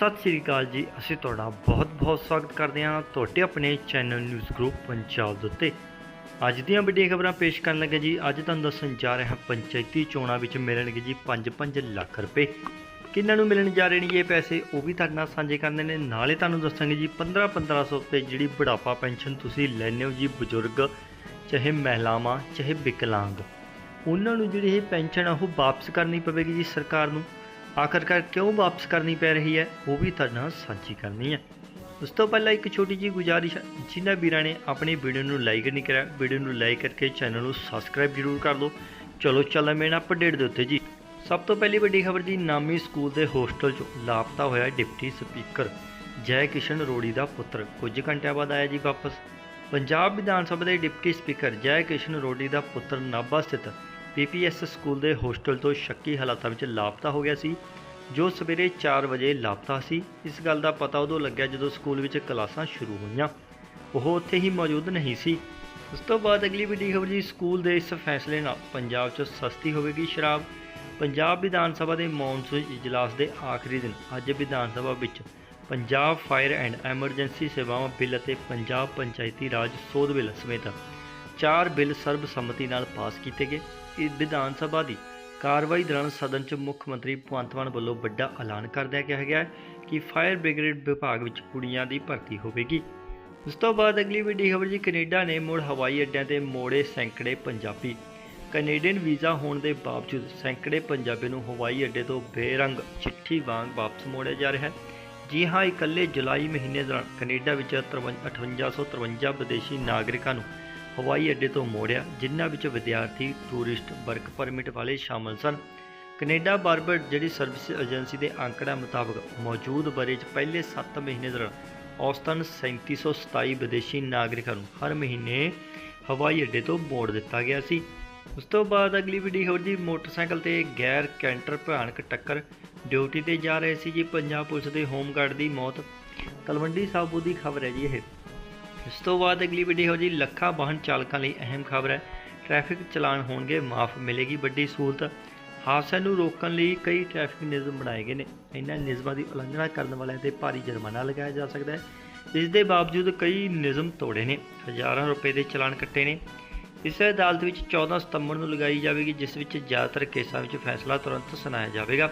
ਸਤਿ ਸ੍ਰੀ ਅਕਾਲ ਜੀ। ਅਸੀਂ ਤੁਹਾਡਾ ਬਹੁਤ-ਬਹੁਤ ਸਵਾਗਤ ਕਰਦੇ ਹਾਂ ਤੁਹਾਡੇ ਆਪਣੇ ਚੈਨਲ ਨਿਊਜ਼ ਗਰੁੱਪ ਪੰਜਾਬ ਦੇ ਉੱਤੇ। ਅੱਜ ਦੀਆਂ ਵੱਡੀਆਂ ਖਬਰਾਂ ਪੇਸ਼ ਕਰਨ ਲੱਗੇ ਜੀ। ਅੱਜ ਤੁਹਾਨੂੰ ਦੱਸਣ ਜਾ ਰਹੇ ਹਾਂ ਪੰਚਾਇਤੀ ਚੋਣਾਂ ਵਿੱਚ ਮਿਲਣਗੇ ਜੀ 5-5 ਲੱਖ ਰੁਪਏ। ਕਿੰਨਾਂ ਨੂੰ ਮਿਲਣ ਜਾ ਰਹੇ ਨੇ ਇਹ ਪੈਸੇ, ਉਹ ਵੀ ਤੁਹਾਡੇ ਨਾਲ ਸਾਂਝੇ ਕਰਨੇ ਨੇ। ਨਾਲੇ ਤੁਹਾਨੂੰ ਦੱਸਾਂਗੇ ਜੀ 15-1500 ਰੁਪਏ ਜਿਹੜੀ ਬੁਢਾਪਾ ਪੈਨਸ਼ਨ ਤੁਸੀਂ ਲੈਣੇ ਹੋ ਜੀ ਬਜ਼ੁਰਗ, ਚਾਹੇ ਮਹਿਲਾਵਾਂ, ਚਾਹੇ ਵਿਕਲਾਂਗ। ਉਹਨਾਂ ਨੂੰ ਜਿਹੜੀ ਇਹ ਪੈਨਸ਼ਨ ਆ ਉਹ ਵਾਪਸ ਕਰਨੀ ਪਵੇਗੀ ਜੀ ਸਰਕਾਰ ਨੂੰ। ਆਖਰਕਾਰ ਕਿਉਂ ਵਾਪਸ ਕਰਨੀ ਪੈ ਰਹੀ ਹੈ? ਉਹ ਵੀ ਤੁਹਾਡੇ ਨਾਲ ਸਾਂਝੀ ਕਰਨੀ ਹੈ। ਉਸ ਤੋਂ ਪਹਿਲਾਂ ਇੱਕ ਛੋਟੀ ਜਿਹੀ ਗੁਜ਼ਾਰਿਸ਼ ਹੈ। ਜਿਨ੍ਹਾਂ ਵੀਰਾਂ ਨੇ ਆਪਣੀ ਵੀਡੀਓ ਨੂੰ ਲਾਈਕ ਨਹੀਂ ਕਰਿਆ, ਵੀਡੀਓ ਨੂੰ ਲਾਈਕ ਕਰਕੇ ਚੈਨਲ ਨੂੰ ਸਬਸਕ੍ਰਾਈਬ ਜ਼ਰੂਰ ਕਰ ਲਓ। ਚਲੋ ਚੱਲਾਂ ਮੇਨ ਅਪਡੇਟ ਦੇ ਉੱਤੇ ਜੀ। ਸਭ ਤੋਂ ਪਹਿਲੀ ਵੱਡੀ ਖਬਰ ਜੀ, ਨਾਮੀ ਸਕੂਲ ਦੇ ਹੋਸਟਲ 'ਚੋਂ ਲਾਪਤਾ ਹੋਇਆ ਡਿਪਟੀ ਸਪੀਕਰ ਜੈ ਕਿਸ਼ਨ ਰੋੜੀ ਦਾ ਪੁੱਤਰ। ਕੁਝ ਘੰਟਿਆਂ ਬਾਅਦ ਆਇਆ ਜੀ ਵਾਪਸ। ਪੰਜਾਬ ਵਿਧਾਨ ਸਭਾ ਦੇ ਡਿਪਟੀ ਸਪੀਕਰ ਜੈ ਕਿਸ਼ਨ ਰੋੜੀ ਦਾ ਪੁੱਤਰ ਨਾਭਾ ਸਥਿਤ ਪੀਪੀਐਸ ਸਕੂਲ ਦੇ ਹੋਸਟਲ ਤੋਂ ਸ਼ੱਕੀ ਹਾਲਾਤਾਂ ਵਿੱਚ ਲਾਪਤਾ ਹੋ ਗਿਆ ਸੀ, ਜੋ ਸਵੇਰੇ 4 ਵਜੇ ਲਾਪਤਾ ਸੀ। ਇਸ ਗੱਲ ਦਾ ਪਤਾ ਉਦੋਂ ਲੱਗਿਆ ਜਦੋਂ ਸਕੂਲ ਵਿੱਚ ਕਲਾਸਾਂ ਸ਼ੁਰੂ ਹੋਈਆਂ। ਉਹ ਉੱਥੇ ਹੀ ਮੌਜੂਦ ਨਹੀਂ ਸੀ। ਉਸ ਤੋਂ ਬਾਅਦ ਅਗਲੀ ਵੱਡੀ ਖਬਰ ਜੀ, ਸਕੂਲ ਦੇ ਇਸ ਫੈਸਲੇ ਨਾਲ ਪੰਜਾਬ 'ਚ ਸਸਤੀ ਹੋਵੇਗੀ ਸ਼ਰਾਬ। ਪੰਜਾਬ ਵਿਧਾਨ ਸਭਾ ਦੇ ਮੌਨਸੂਨ ਇਜਲਾਸ ਦੇ ਆਖਰੀ ਦਿਨ, ਅੱਜ ਵਿਧਾਨ ਸਭਾ ਵਿੱਚ ਪੰਜਾਬ ਫਾਇਰ ਐਂਡ ਐਮਰਜੈਂਸੀ ਸੇਵਾਵਾਂ ਬਿੱਲ ਅਤੇ ਪੰਜਾਬ ਪੰਚਾਇਤੀ ਰਾਜ ਸੋਧ ਬਿੱਲ ਸਮੇਤ ਚਾਰ ਬਿੱਲ ਸਰਬਸੰਮਤੀ ਨਾਲ ਪਾਸ ਕੀਤੇ ਗਏ। ਵਿਧਾਨ ਸਭਾ ਦੀ ਕਾਰਵਾਈ ਦੌਰਾਨ ਸਦਨ 'ਚ ਮੁੱਖ ਮੰਤਰੀ ਭਗਵੰਤ ਮਾਨ ਵੱਲੋਂ ਵੱਡਾ ਐਲਾਨ ਕਰਦਿਆਂ ਕਿਹਾ ਗਿਆ ਹੈ ਕਿ ਫਾਇਰ ਬ੍ਰਿਗੇਡ ਵਿਭਾਗ ਵਿੱਚ ਕੁੜੀਆਂ ਦੀ ਭਰਤੀ ਹੋਵੇਗੀ। ਉਸ ਤੋਂ ਬਾਅਦ ਅਗਲੀ ਵੱਡੀ ਖਬਰ ਜੀ, ਕੈਨੇਡਾ ਨੇ ਮੁੜ ਹਵਾਈ ਅੱਡਿਆਂ ਤੇ ਮੋੜੇ ਸੈਂਕੜੇ ਪੰਜਾਬੀ। ਕੈਨੇਡੀਅਨ ਵੀਜ਼ਾ ਹੋਣ ਦੇ ਬਾਵਜੂਦ ਸੈਂਕੜੇ ਪੰਜਾਬੀ ਨੂੰ ਹਵਾਈ ਅੱਡੇ ਤੋਂ ਬੇਰੰਗ ਚਿੱਠੀ ਵਾਂਗ ਵਾਪਸ ਮੋੜਿਆ ਜਾ ਰਿਹਾ ਹੈ। ਜੀ ਹਾਂ, ਇਕੱਲੇ ਜੁਲਾਈ ਮਹੀਨੇ ਦੌਰਾਨ ਕੈਨੇਡਾ ਵਿੱਚ 5853 ਵਿਦੇਸ਼ੀ ਨਾਗਰਿਕਾਂ ਨੂੰ ਹਵਾਈ ਅੱਡੇ ਤੋਂ ਮੋੜਿਆ, ਜਿਨ੍ਹਾਂ ਵਿੱਚ ਵਿਦਿਆਰਥੀ, ਟੂਰਿਸਟ, ਵਰਕ ਪਰਮਿਟ ਵਾਲੇ ਸ਼ਾਮਲ ਸਨ। ਕੈਨੇਡਾ ਬਾਰਬਰ ਜਿਹੜੀ ਸਰਵਿਸ ਏਜੰਸੀ ਦੇ ਅੰਕੜਿਆਂ ਮੁਤਾਬਕ ਮੌਜੂਦ ਬਰੇ 'ਚ ਪਹਿਲੇ 7 ਮਹੀਨੇ ਦੌਰਾਨ ਔਸਤਨ 3727 ਵਿਦੇਸ਼ੀ ਨਾਗਰਿਕਾਂ ਨੂੰ ਹਰ ਮਹੀਨੇ ਹਵਾਈ ਅੱਡੇ ਤੋਂ ਮੋੜ ਦਿੱਤਾ ਗਿਆ ਸੀ। ਉਸ ਤੋਂ ਬਾਅਦ ਅਗਲੀ ਵੀਡੀਓ ਖਬਰ ਜੀ, ਮੋਟਰਸਾਈਕਲ ਤੇ ਗੈਰ ਕੈਂਟਰ ਭਿਆਨਕ ਟੱਕਰ ਡਿਊਟੀ ਤੇ ਜਾ ਰਹੇ ਸੀ ਜੀ, ਪੰਜਾਬ ਪੁਲਿਸ ਦੇ ਹੋਮਗਾਰਡ ਦੀ ਮੌਤ। ਤਲਵੰਡੀ ਸਾਬੋ ਦੀ ਖਬਰ ਹੈ ਜੀ ਇਹ। ਇਸ ਤੋਂ ਬਾਅਦ ਅਗਲੀ ਵੱਡੀ ਹੋ ਜੀ, ਲੱਖਾਂ ਵਾਹਨ ਚਾਲਕਾਂ ਲਈ ਅਹਿਮ ਖਬਰ ਹੈ। ਟ੍ਰੈਫਿਕ ਚਲਾਨ ਹੋਣਗੇ, ਮਾਫ ਮਿਲੇਗੀ ਵੱਡੀ ਸਹੂਲਤ। ਹਾਦਸਿਆਂ ਨੂੰ ਰੋਕਣ ਲਈ ਕਈ ਟ੍ਰੈਫਿਕ ਨਿਯਮ ਬਣਾਏ ਗਏ ਨੇ। ਇਹਨਾਂ ਨਿਯਮਾਂ ਦੀ ਉਲੰਘਣਾ ਕਰਨ ਵਾਲਿਆਂ ਤੇ ਭਾਰੀ ਜੁਰਮਾਨਾ ਲਗਾਇਆ ਜਾ ਸਕਦਾ ਹੈ। ਇਸ ਦੇ ਬਾਵਜੂਦ ਕਈ ਨਿਯਮ ਤੋੜੇ ਨੇ। ਹਜ਼ਾਰਾਂ ਰੁਪਏ ਦੇ ਚਲਾਨ ਕੱਟੇ ਨੇ। ਇਸ ਅਦਾਲਤ ਵਿੱਚ 14 ਸਤੰਬਰ ਨੂੰ ਲਗਾਈ ਜਾਵੇਗੀ, ਜਿਸ ਵਿੱਚ ਜ਼ਿਆਦਾਤਰ ਕੇਸਾਂ ਵਿੱਚ ਫੈਸਲਾ ਤੁਰੰਤ ਸੁਣਾਇਆ ਜਾਵੇਗਾ।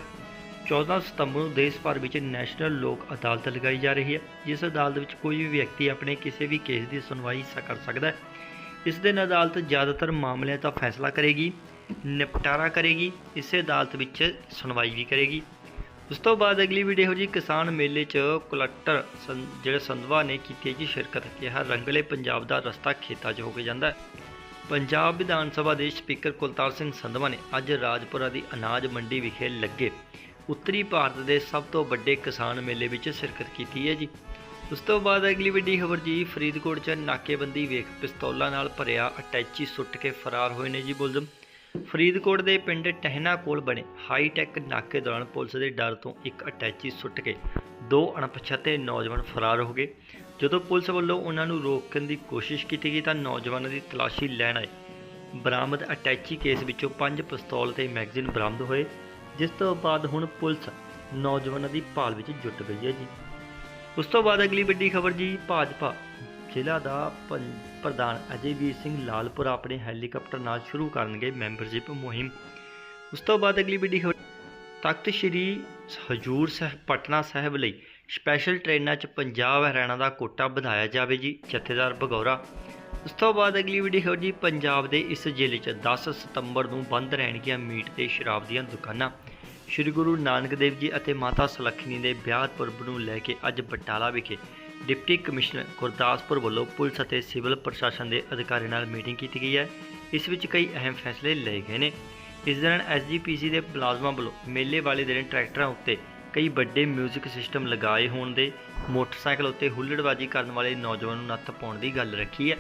14 ਸਤੰਬਰ ਨੂੰ ਦੇਸ਼ ਭਰ ਵਿੱਚ ਨੈਸ਼ਨਲ ਲੋਕ ਅਦਾਲਤ ਲਗਾਈ ਜਾ ਰਹੀ ਹੈ, ਜਿਸ ਅਦਾਲਤ ਵਿੱਚ ਕੋਈ ਵੀ ਵਿਅਕਤੀ ਆਪਣੇ ਕਿਸੇ ਵੀ ਕੇਸ ਦੀ ਸੁਣਵਾਈ ਕਰ ਸਕਦਾ ਹੈ। ਇਸ ਦਿਨ ਅਦਾਲਤ ਜ਼ਿਆਦਾਤਰ ਮਾਮਲਿਆਂ ਦਾ ਫੈਸਲਾ ਕਰੇਗੀ, ਨਿਪਟਾਰਾ ਕਰੇਗੀ, ਇਸੇ ਅਦਾਲਤ ਵਿੱਚ ਸੁਣਵਾਈ ਵੀ ਕਰੇਗੀ। ਉਸ ਤੋਂ ਬਾਅਦ ਅਗਲੀ ਵੀਡੀਓ ਜੀ ਕਿਸਾਨ ਮੇਲੇ 'ਚ ਕਲੈਕਟਰ ਸੰ- ਜਿਹੜੇ ਸੰਧਵਾ ਨੇ ਕੀਤੀ ਜੀ ਸ਼ਿਰਕਤ ਕਿਹਾ ਰੰਗਲੇ ਪੰਜਾਬ ਦਾ ਰਸਤਾ ਖੇਤਾਂ 'ਚ ਹੋ ਕੇ ਜਾਂਦਾ ਹੈ। ਪੰਜਾਬ ਵਿਧਾਨ ਸਭਾ ਦੇ ਸਪੀਕਰ ਕੁਲਤਾਰ ਸਿੰਘ ਸੰਧਵਾ ਨੇ ਅੱਜ ਰਾਜਪੁਰਾ ਦੀ ਅਨਾਜ ਮੰਡੀ ਵਿਖੇ ਲੱਗੇ ਉੱਤਰੀ ਭਾਰਤ ਦੇ ਸਭ ਤੋਂ ਵੱਡੇ ਕਿਸਾਨ ਮੇਲੇ ਵਿੱਚ ਸ਼ਿਰਕਤ ਕੀਤੀ ਹੈ ਜੀ। ਉਸ ਤੋਂ ਬਾਅਦ ਅਗਲੀ ਵੱਡੀ ਖਬਰ ਜੀ, ਫਰੀਦਕੋਟ 'ਚ ਨਾਕੇਬੰਦੀ ਵੇਖ ਪਿਸਤੌਲਾਂ ਨਾਲ ਭਰਿਆ ਅਟੈਚੀ ਸੁੱਟ ਕੇ ਫਰਾਰ ਹੋਏ ਨੇ ਜੀ ਮੁਲਜ਼ਮ ਫਰੀਦਕੋਟ ਦੇ ਪਿੰਡ ਟਹਿਨਾ ਕੋਲ ਬਣੇ ਹਾਈ ਟੈਕ ਨਾਕੇ ਦੌਰਾਨ ਪੁਲਿਸ ਦੇ ਡਰ ਤੋਂ ਇੱਕ ਅਟੈਚੀ ਸੁੱਟ ਕੇ ਦੋ ਅਣਪਛਾਤੇ ਨੌਜਵਾਨ ਫਰਾਰ ਹੋ ਗਏ। ਜਦੋਂ ਪੁਲਿਸ ਵੱਲੋਂ ਉਹਨਾਂ ਨੂੰ ਰੋਕਣ ਦੀ ਕੋਸ਼ਿਸ਼ ਕੀਤੀ ਗਈ ਤਾਂ ਨੌਜਵਾਨਾਂ ਦੀ ਤਲਾਸ਼ੀ ਲੈਣ ਆਏ। ਬਰਾਮਦ ਅਟੈਚੀ ਕੇਸ ਵਿੱਚੋਂ ਪੰਜ ਪਿਸਤੌਲ ਤੇ ਮੈਗਜ਼ੀਨ ਬਰਾਮਦ ਹੋਏ। ਜਿਸ ਤੋਂ ਬਾਅਦ ਹੁਣ ਪੁਲਿਸ ਨੌਜਵਾਨਾਂ ਦੀ ਭਾਲ ਵਿੱਚ ਜੁਟ ਗਈ ਹੈ ਜੀ। ਉਸ ਤੋਂ ਬਾਅਦ ਅਗਲੀ ਵੱਡੀ ਖਬਰ ਜੀ, ਭਾਜਪਾ ਜ਼ਿਲ੍ਹਾ ਦਾ ਪੰ- ਪ੍ਰਧਾਨ ਅਜੇਵੀਰ ਸਿੰਘ ਲਾਲਪੁਰ ਆਪਣੇ ਹੈਲੀਕਾਪਟਰ ਨਾਲ ਸ਼ੁਰੂ ਕਰਨਗੇ ਮੈਂਬਰਸ਼ਿਪ ਮੁਹਿੰਮ। ਉਸ ਤੋਂ ਬਾਅਦ ਅਗਲੀ ਵੱਡੀ ਖਬਰ, ਤਖਤ ਸ੍ਰੀ ਹਜੂਰ ਸਾਹਿਬ, ਪਟਨਾ ਸਾਹਿਬ ਲਈ ਸਪੈਸ਼ਲ ਟ੍ਰੇਨਾਂ 'ਚ ਪੰਜਾਬ ਹਰਿਆਣਾ ਦਾ ਕੋਟਾ ਵਧਾਇਆ ਜਾਵੇ ਜੀ, ਜਥੇਦਾਰ ਬਗੌਰਾ ਉਸ ਤੋਂ ਬਾਅਦ ਅਗਲੀ ਵੀਡੀਓ ਖਬਰ ਜੀ, ਪੰਜਾਬ ਦੇ ਇਸ ਜ਼ਿਲ੍ਹੇ 'ਚ 10 ਸਤੰਬਰ ਨੂੰ ਬੰਦ ਰਹਿਣਗੀਆਂ ਮੀਟ ਤੇ ਸ਼ਰਾਬ ਦੀਆਂ ਦੁਕਾਨਾਂ। ਸ੍ਰੀ ਗੁਰੂ ਨਾਨਕ ਦੇਵ ਜੀ ਅਤੇ ਮਾਤਾ ਸੁਲੱਖਣੀ ਦੇ ਵਿਆਹ ਪੁਰਬ ਨੂੰ ਲੈ ਕੇ ਅੱਜ ਬਟਾਲਾ ਵਿਖੇ ਡਿਪਟੀ ਕਮਿਸ਼ਨਰ ਗੁਰਦਾਸਪੁਰ ਵੱਲੋਂ ਪੁਲਿਸ ਅਤੇ ਸਿਵਲ ਪ੍ਰਸ਼ਾਸਨ ਦੇ ਅਧਿਕਾਰੀ ਨਾਲ ਮੀਟਿੰਗ ਕੀਤੀ ਗਈ ਹੈ। ਇਸ ਵਿੱਚ ਕਈ ਅਹਿਮ ਫੈਸਲੇ ਲਏ ਗਏ ਨੇ। ਇਸ ਦੌਰਾਨ ਐਸਜੀਪੀਸੀ ਦੇ ਮੁਲਾਜ਼ਮਾਂ ਵੱਲੋਂ ਮੇਲੇ ਵਾਲੇ ਦਿਨ ਟਰੈਕਟਰਾਂ ਉੱਤੇ ਕਈ ਵੱਡੇ 뮤직 ਸਿਸਟਮ ਲਗਾਏ ਹੋਣ ਦੇ, ਮੋਟਰਸਾਈਕਲ ਉੱਤੇ ਹੁੱਲੜਬਾਜ਼ੀ ਕਰਨ ਵਾਲੇ ਨੌਜਵਾਨ ਨੂੰ ਨੱਥ ਪਾਉਣ ਦੀ ਗੱਲ ਰੱਖੀ ਹੈ।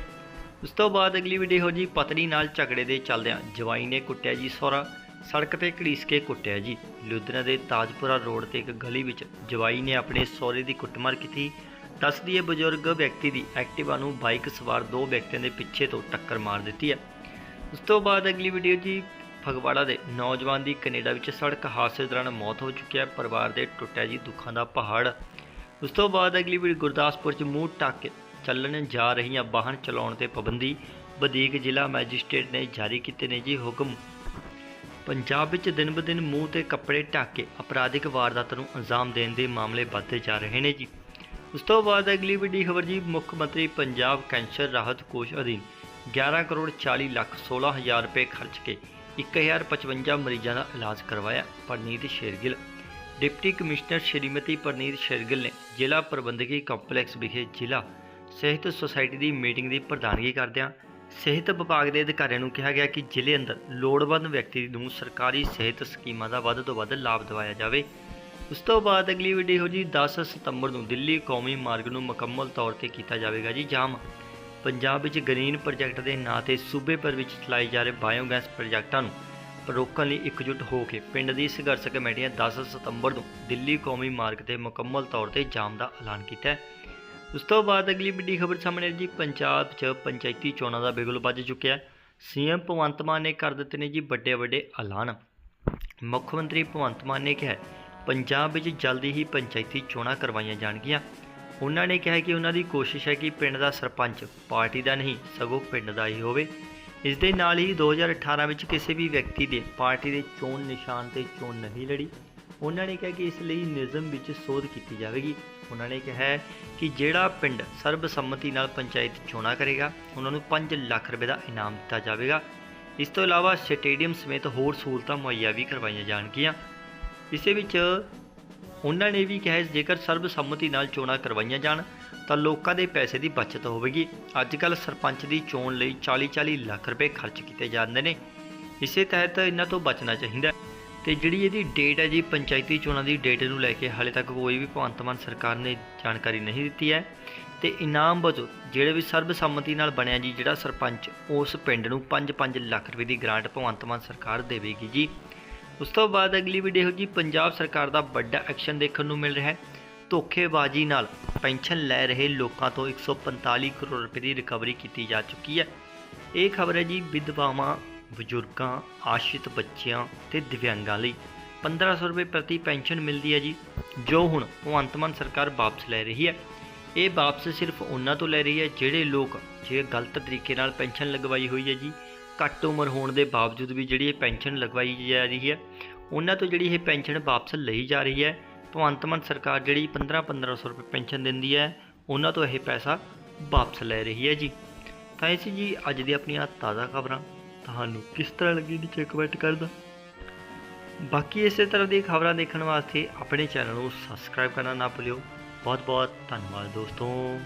ਉਸ ਤੋਂ ਬਾਅਦ ਅਗਲੀ ਵੀਡੀਓ ਜੀ ਪਤਨੀ ਨਾਲ ਝਗੜੇ ਦੇ ਚੱਲਦਿਆਂ ਜਵਾਈ ਨੇ ਕੁੱਟਿਆ ਜੀ ਸਹੁਰਾ। ਸੜਕ ਤੇ ਘੜੀਸ ਕੇ ਕੁੱਟਿਆ ਜੀ। ਲੁਧਿਆਣਾ ਦੇ ਤਾਜਪੁਰਾ ਰੋਡ ਤੇ ਇੱਕ ਗਲੀ ਵਿੱਚ ਜਵਾਈ ਨੇ ਆਪਣੇ ਸਹੁਰੇ ਦੀ ਕੁੱਟਮਾਰ ਕੀਤੀ। ਦੱਸਦੀ ਹੈ ਬਜ਼ੁਰਗ ਵਿਅਕਤੀ ਦੀ ਐਕਟਿਵਾ ਨੂੰ ਬਾਈਕ ਸਵਾਰ ਦੋ ਵਿਅਕਤੀਆਂ ਦੇ ਪਿੱਛੇ ਤੋਂ ਟੱਕਰ ਮਾਰ ਦਿੱਤੀ ਹੈ। ਉਸ ਤੋਂ ਬਾਅਦ ਅਗਲੀ ਵੀਡੀਓ ਜੀ ਫਗਵਾੜਾ ਦੇ ਨੌਜਵਾਨ ਦੀ ਕੈਨੇਡਾ ਵਿੱਚ ਸੜਕ ਹਾਦਸੇ ਦੌਰਾਨ ਮੌਤ ਹੋ ਚੁੱਕੀ ਹੈ। ਪਰਿਵਾਰ ਦੇ ਟੁੱਟਿਆ ਜੀ ਦੁੱਖਾਂ ਦਾ ਪਹਾੜ। ਉਸ ਤੋਂ ਬਾਅਦ ਅਗਲੀ ਵੀਡੀਓ ਗੁਰਦਾਸਪੁਰ 'ਚ ਮੂੰਹ ਢੱਕ ਕੇ ਚੱਲਣ ਜਾ ਰਹੀਆਂ ਵਾਹਨ ਚਲਾਉਣ ਤੇ ਪਾਬੰਦੀ ਵਧੀਕ ਜ਼ਿਲ੍ਹਾ ਮੈਜਿਸਟ੍ਰੇਟ ਨੇ ਜਾਰੀ ਕੀਤੇ ਨੇ ਜੀ ਹੁਕਮ। ਪੰਜਾਬ ਵਿੱਚ ਦਿਨ-ਬਦਿਨ ਮੂੰਹ ਤੇ ਕੱਪੜੇ ਢੱਕ ਕੇ ਅਪਰਾਧਿਕ ਵਾਰਦਾਤਾਂ ਨੂੰ ਅੰਜਾਮ ਦੇਣ ਦੇ ਮਾਮਲੇ ਵੱਧਦੇ ਜਾ ਰਹੇ ਨੇ ਜੀ। ਉਸ ਤੋਂ ਬਾਅਦ ਅਗਲੀ ਵੱਡੀ ਖਬਰ ਜੀ, ਮੁੱਖ ਮੰਤਰੀ ਪੰਜਾਬ ਕੈਂਸਰ ਰਾਹਤ ਕੋਸ਼ ਅਧੀਨ 11 ਕਰੋੜ 40 ਲੱਖ 16 ਹਜ਼ਾਰ ਰੁਪਏ ਖਰਚ ਕੇ 1055 ਮਰੀਜ਼ਾਂ ਦਾ ਇਲਾਜ ਕਰਵਾਇਆ ਪਰਨੀਤ ਸ਼ੇਰਗਿੱਲ। ਡਿਪਟੀ ਕਮਿਸ਼ਨਰ ਸ਼੍ਰੀਮਤੀ ਪਰਨੀਤ ਸ਼ੇਰਗਿੱਲ ਨੇ ਜ਼ਿਲ੍ਹਾ ਪ੍ਰਬੰਧਕੀ ਕੰਪਲੈਕਸ ਵਿਖੇ ਜ਼ਿਲ੍ਹਾ ਸਿਹਤ ਸੁਸਾਇਟੀ ਦੀ ਮੀਟਿੰਗ ਦੀ ਪ੍ਰਧਾਨਗੀ ਕਰਦਿਆਂ ਸਿਹਤ ਵਿਭਾਗ ਦੇ ਅਧਿਕਾਰੀਆਂ ਨੂੰ ਕਿਹਾ ਗਿਆ ਕਿ ਜ਼ਿਲ੍ਹੇ ਅੰਦਰ ਲੋੜਵੰਦ ਵਿਅਕਤੀ ਨੂੰ ਸਰਕਾਰੀ ਸਿਹਤ ਸਕੀਮਾਂ ਦਾ ਵੱਧ ਤੋਂ ਵੱਧ ਲਾਭ ਦਿਵਾਇਆ ਜਾਵੇ। ਉਸ ਤੋਂ ਬਾਅਦ ਅਗਲੀ ਵੀਡੀਓ ਜੀ 10 ਸਤੰਬਰ ਨੂੰ ਦਿੱਲੀ ਕੌਮੀ ਮਾਰਗ ਨੂੰ ਮੁਕੰਮਲ ਤੌਰ ਤੇ ਕੀਤਾ ਜਾਵੇਗਾ ਜੀ। ਜਾਮ ਪੰਜਾਬ ਵਿੱਚ ਗ੍ਰੀਨ ਪ੍ਰੋਜੈਕਟ ਦੇ ਨਾਂ ਤੇ ਸੂਬੇ ਭਰ ਵਿੱਚ ਚਲਾਏ ਜਾ ਰਹੇ ਬਾਇਓਗੈਸ ਪ੍ਰੋਜੈਕਟਾਂ ਨੂੰ ਰੋਕਣ ਲਈ ਇਕਜੁੱਟ ਹੋ ਕੇ ਪਿੰਡ ਦੀ ਸੰਘਰਸ਼ ਕਮੇਟੀ ਨੇ 10 ਸਤੰਬਰ ਨੂੰ ਦਿੱਲੀ ਕੌਮੀ ਮਾਰਗ ਤੇ ਮੁਕੰਮਲ ਤੌਰ ਤੇ ਜਾਮ ਦਾ ਐਲਾਨ ਕੀਤਾ ਹੈ। ਉਸ ਤੋਂ ਬਾਅਦ ਅਗਲੀ ਵੱਡੀ ਖਬਰ ਸਾਹਮਣੇ ਜੀ, ਪੰਜਾਬ 'ਚ ਪੰਚਾਇਤੀ ਚੋਣਾਂ ਦਾ ਬਿਗਲ ਵੱਜ ਚੁੱਕਿਆ ਹੈ। ਸੀਐਮ ਭਗਵੰਤ ਮਾਨ ਨੇ ਕਰ ਦਿੱਤੇ ਨੇ ਜੀ ਵੱਡੇ ਵੱਡੇ ਐਲਾਨ। ਮੁੱਖ ਮੰਤਰੀ ਭਗਵੰਤ ਮਾਨ ਨੇ ਕਿਹਾ ਪੰਜਾਬ ਵਿੱਚ ਜਲਦੀ ਹੀ ਪੰਚਾਇਤੀ ਚੋਣਾਂ ਕਰਵਾਈਆਂ ਜਾਣਗੀਆਂ। ਉਹਨਾਂ ਨੇ ਕਿਹਾ ਕਿ ਉਹਨਾਂ ਦੀ ਕੋਸ਼ਿਸ਼ ਹੈ ਕਿ ਪਿੰਡ ਦਾ ਸਰਪੰਚ ਪਾਰਟੀ ਦਾ ਨਹੀਂ, ਸਗੋਂ ਪਿੰਡ ਦਾ ਹੀ ਹੋਵੇ। ਇਸ ਦੇ ਨਾਲ ਹੀ 2018 ਵਿੱਚ ਕਿਸੇ ਵੀ ਵਿਅਕਤੀ ਦੇ ਪਾਰਟੀ ਦੇ ਚੋਣ ਨਿਸ਼ਾਨ ਤੇ ਚੋਣ ਨਹੀਂ ਲੜੀ। ਉਹਨਾਂ ਨੇ ਕਿਹਾ ਕਿ ਇਸ ਲਈ ਨਿਯਮ ਵਿੱਚ ਸੋਧ ਕੀਤੀ ਜਾਵੇਗੀ। ਉਹਨਾਂ ਨੇ ਕਿਹਾ ਕਿ ਜਿਹੜਾ ਪਿੰਡ ਸਰਬਸੰਮਤੀ ਨਾਲ ਪੰਚਾਇਤ ਚੋਣਾਂ ਕਰੇਗਾ, ਉਹਨਾਂ ਨੂੰ 5 ਲੱਖ ਰੁਪਏ ਦਾ ਇਨਾਮ ਦਿੱਤਾ ਜਾਵੇਗਾ। ਇਸ ਤੋਂ ਇਲਾਵਾ ਸਟੇਡੀਅਮ ਸਮੇਤ ਹੋਰ ਸਹੂਲਤਾਂ ਮੁਹੱਈਆ ਵੀ ਕਰਵਾਈਆਂ ਜਾਣਗੀਆਂ। ਇਸੇ ਵਿੱਚ ਉਹਨਾਂ ਨੇ ਵੀ ਕਿਹਾ ਜੇਕਰ ਸਰਬਸੰਮਤੀ ਨਾਲ ਚੋਣਾਂ ਕਰਵਾਈਆਂ ਜਾਣ, ਤਾਂ ਲੋਕਾਂ ਦੇ ਪੈਸੇ ਦੀ ਬਚਤ ਹੋਵੇਗੀ। ਅੱਜ ਕੱਲ੍ਹ ਸਰਪੰਚ ਦੀ ਚੋਣ ਲਈ 40-40 ਲੱਖ ਰੁਪਏ ਖਰਚ ਕੀਤੇ ਜਾਂਦੇ ਨੇ। ਇਸੇ ਤਹਿਤ ਇਹਨਾਂ ਤੋਂ ਬਚਣਾ ਚਾਹੀਦਾ ਤੇ ਜਿਹੜੀ ਇਹਦੀ ਡੇਟ ਹੈ ਜੀ, ਪੰਚਾਇਤੀ ਚੋਣਾਂ ਦੀ ਡੇਟ ਨੂੰ ਲੈ ਕੇ ਹਾਲੇ ਤੱਕ ਕੋਈ ਵੀ ਭਗਵੰਤ ਮਾਨ ਸਰਕਾਰ ਨੇ ਜਾਣਕਾਰੀ ਨਹੀਂ ਦਿੱਤੀ ਹੈ। ਤੇ ਇਨਾਮ ਵਜੋਂ ਜਿਹੜੇ ਵੀ ਸਰਬਸੰਮਤੀ ਨਾਲ ਬਣਿਆ ਜੀ, ਜਿਹੜਾ ਸਰਪੰਚ, ਉਸ ਪਿੰਡ ਨੂੰ 5-5 ਲੱਖ ਰੁਪਏ ਦੀ ਗ੍ਰਾਂਟ ਭਗਵੰਤ ਮਾਨ ਸਰਕਾਰ ਦੇਵੇਗੀ ਜੀ। ਉਸ ਤੋਂ ਬਾਅਦ ਅਗਲੀ ਵੀਡੀਓ ਜੀ, ਪੰਜਾਬ ਸਰਕਾਰ ਦਾ ਵੱਡਾ ਐਕਸ਼ਨ ਦੇਖਣ ਨੂੰ ਮਿਲ ਰਿਹਾ ਹੈ। ਧੋਖੇਬਾਜ਼ੀ ਨਾਲ ਪੈਨਸ਼ਨ ਲੈ ਰਹੇ ਲੋਕਾਂ ਤੋਂ 145 ਕਰੋੜ ਰੁਪਏ ਦੀ ਰਿਕਵਰੀ ਕੀਤੀ ਜਾ ਚੁੱਕੀ ਹੈ। ਇਹ ਖਬਰ ਹੈ ਜੀ, ਵਿਧਵਾਵਾਂ ਬਜ਼ੁਰਗਾਂ, ਆਸ਼ਿਤ ਬੱਚਿਆਂ ਤੇ ਦਿਵਿਆਂਗਾਂ ਲਈ 1500 ਰੁਪਏ ਪ੍ਰਤੀ ਪੈਨਸ਼ਨ ਮਿਲਦੀ ਹੈ ਜੀ, ਜੋ ਹੁਣ ਭਗਵੰਤ ਮਾਨ ਸਰਕਾਰ ਵਾਪਸ ਲੈ ਰਹੀ ਹੈ। ਇਹ ਵਾਪਸ ਸਿਰਫ ਉਹਨਾਂ ਤੋਂ ਲੈ ਰਹੀ ਹੈ ਜਿਹੜੇ ਲੋਕ ਜੇ ਗਲਤ ਤਰੀਕੇ ਨਾਲ ਪੈਨਸ਼ਨ ਲਗਵਾਈ ਹੋਈ ਹੈ ਜੀ, ਘੱਟ ਉਮਰ ਹੋਣ ਦੇ ਬਾਵਜੂਦ ਵੀ ਜਿਹੜੀ ਇਹ ਪੈਨਸ਼ਨ ਲਗਵਾਈ ਜਾ ਰਹੀ ਹੈ, ਉਹਨਾਂ ਤੋਂ ਜਿਹੜੀ ਇਹ ਪੈਨਸ਼ਨ ਵਾਪਸ ਲਈ ਜਾ ਰਹੀ ਹੈ, ਭਗਵੰਤ ਮਾਨ ਸਰਕਾਰ ਜਿਹੜੀ 15 1500 ਰੁਪਏ ਪੈਨਸ਼ਨ ਦਿੰਦੀ ਹੈ, ਉਹਨਾਂ ਤੋਂ ਇਹ ਪੈਸਾ ਵਾਪਸ ਲੈ ਰਹੀ ਹੈ ਜੀ। ਤਾਂ ਇਹ ਸੀ ਜੀ ਅੱਜ ਦੀ ਆਪਣੀਆਂ ਤਾਜ਼ਾ ਖਬਰਾਂ। ਤੁਹਾਨੂੰ ਕਿਸ ਤਰ੍ਹਾਂ ਲੱਗੀ ਚੈੱਕ ਕਮੈਂਟ ਕਰਦਾ। ਬਾਕੀ ਇਸੇ ਤਰ੍ਹਾਂ ਦੀ ਖਬਰਾਂ ਦੇਖਣ ਵਾਸਤੇ ਆਪਣੇ ਚੈਨਲ ਨੂੰ ਸਬਸਕ੍ਰਾਈਬ ਕਰਨਾ ਨਾ ਭੁੱਲਿਓ। ਬਹੁਤ ਬਹੁਤ ਧੰਨਵਾਦ ਦੋਸਤੋ।